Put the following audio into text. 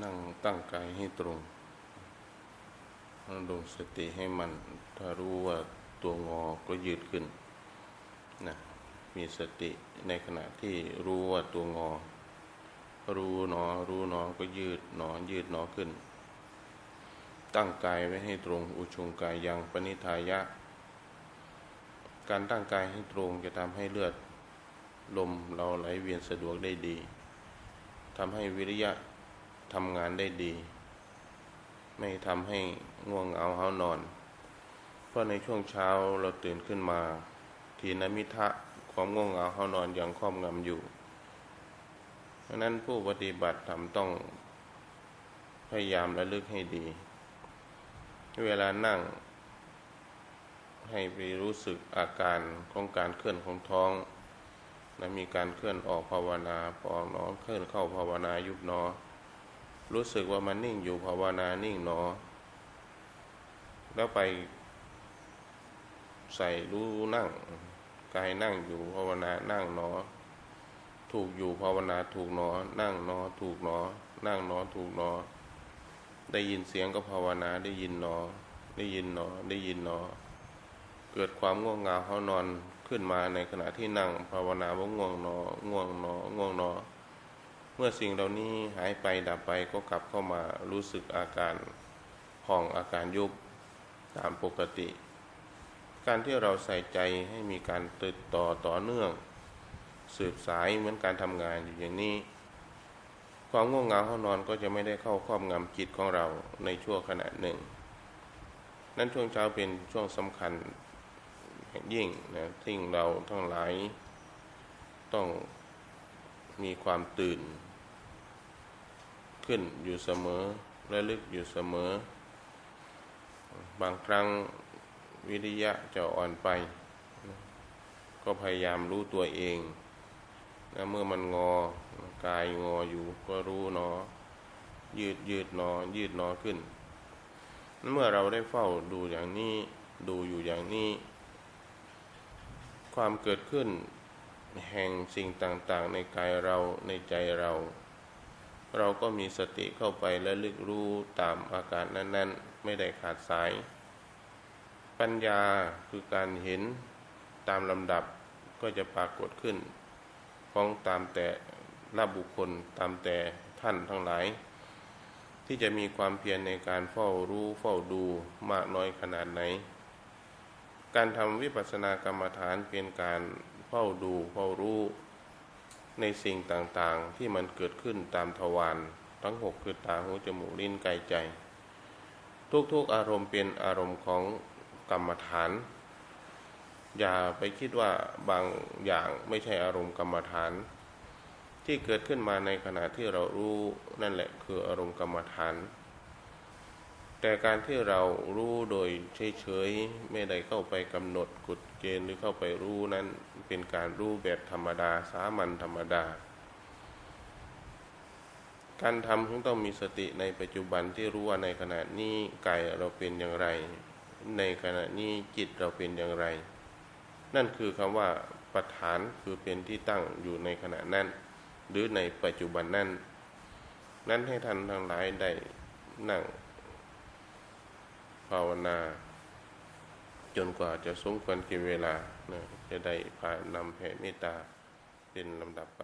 นั่งตั้งกายให้ตรงนั่งดงสติให้มัน ถ้ารู้ว่าตัวงอก็ยืดขึ้นนะมีสติในขณะที่รู้ว่าตัวงอ รู้หนอ รู้หนอก็ยืดหนอยืดหนอขึ้น ตั้งกายไว้ให้ตรง อุชงกายยังปณิทายะ การตั้งกายให้ตรงจะทำให้เลือด ลมเราไหลเวียนสะดวกได้ดีทำให้วิริยะ ทำงานได้ดี ไม่ทำให้ง่วงเหงาเฮานอน เพราะในช่วงเช้าเราตื่นขึ้นมา ทีนมิทะความง่วงเหงาเฮานอนยังครอบงำอยู่เพราะนั้นผู้ปฏิบัติธรรมต้องพยายามระลึกให้ดี เวลานั่ง ให้ไปรู้สึกอาการของการเคลื่อนของท้องและมีการเคลื่อนออกภาวนาพอหนอเคลื่อนเข้าภาวนายุบนอ รู้สึกว่ามันนิ่งอยู่ภาวนานิ่งหนอ แล้วไปใส่รู้นั่งกายนั่งอยู่ภาวนานั่งหนอ ถูกอยู่ภาวนาถูกหนอ นั่งหนอ ถูกหนอ นั่งหนอถูกหนอ ได้ยินเสียงก็ภาวนาได้ยินหนอ ได้ยินหนอ ได้ยินหนอ เกิดความง่วงเหงาเขานอนขึ้นมาในขณะที่นั่งภาวนาว่าง่วงหนอ ง่วงหนอ ง่วงหนอ เมื่อสิ่งเหล่านี้หายไปดับไปก็กลับเข้ามารู้สึกอาการห่องอาการยุบตามปกติ การที่เราใส่ใจให้มีการติดต่อต่อเนื่อง สืบสายเหมือนการทำงานอยู่อย่างนี้ ความง่วงเหงาเขานอนก็จะไม่ได้เข้าครอบงำจิตของเราในชั่วขณะหนึ่ง นั้นช่วงเช้าเป็นช่วงสำคัญยิ่งนะที่เราทั้งหลายต้องมีความตื่น ขึ้นอยู่เสมอและลึกอยู่เสมอ บางครั้งวิริยะจะอ่อนไป ก็พยายามรู้ตัวเองแล้วเมื่อมันงอกายงออยู่ก็รู้หนอ ยืดยืดหนอ ยืดหนอขึ้น เมื่อเราได้เฝ้าดูอย่างนี้ดูอยู่อย่างนี้ ความเกิดขึ้นแห่งสิ่งต่างๆ ในกายเราในใจเรา เราก็มีสติเข้าไปและลึกรู้ตามอาการนั้น ๆ ไม่ได้ขาดสาย ปัญญาคือการเห็นตามลำดับก็จะปรากฏขึ้น ของตามแต่ละบุคคลตามแต่ท่านทั้งหลาย ที่จะมีความเพียรในการเฝ้ารู้เฝ้าดูมากน้อยขนาดไหน การทำวิปัสสนากรรมฐานเป็นการเฝ้าดูเฝ้ารู้ ในสิ่งต่างๆที่มันเกิดขึ้นตามทวารทั้งหกคือตาหูจมูกลิ้นกายใจ ทุกๆอารมณ์เป็นอารมณ์ของกรรมฐาน อย่าไปคิดว่าบางอย่างไม่ใช่อารมณ์กรรมฐาน ที่เกิดขึ้นมาในขณะที่เรารู้นั่นแหละคืออารมณ์กรรมฐาน แต่การที่เรารู้โดยเฉยๆไม่ได้เข้าไปกำหนดกฎเกณฑ์หรือเข้าไปรู้นั้นเป็นการรู้แบบธรรมดาสามัญธรรมดา การทำต้องมีสติในปัจจุบันที่รู้ว่าในขณะนี้กายเราเป็นอย่างไร ในขณะนี้จิตเราเป็นอย่างไร นั่นคือคำว่าประฐานคือเป็นที่ตั้งอยู่ในขณะนั้น หรือในปัจจุบันนั้น นั้นให้ท่านทั้งหลายได้นั่ง ภาวนา จนกว่าจะสมควรกินเวลานะจะได้พานำแผ่เมตตาเป็นลำดับไป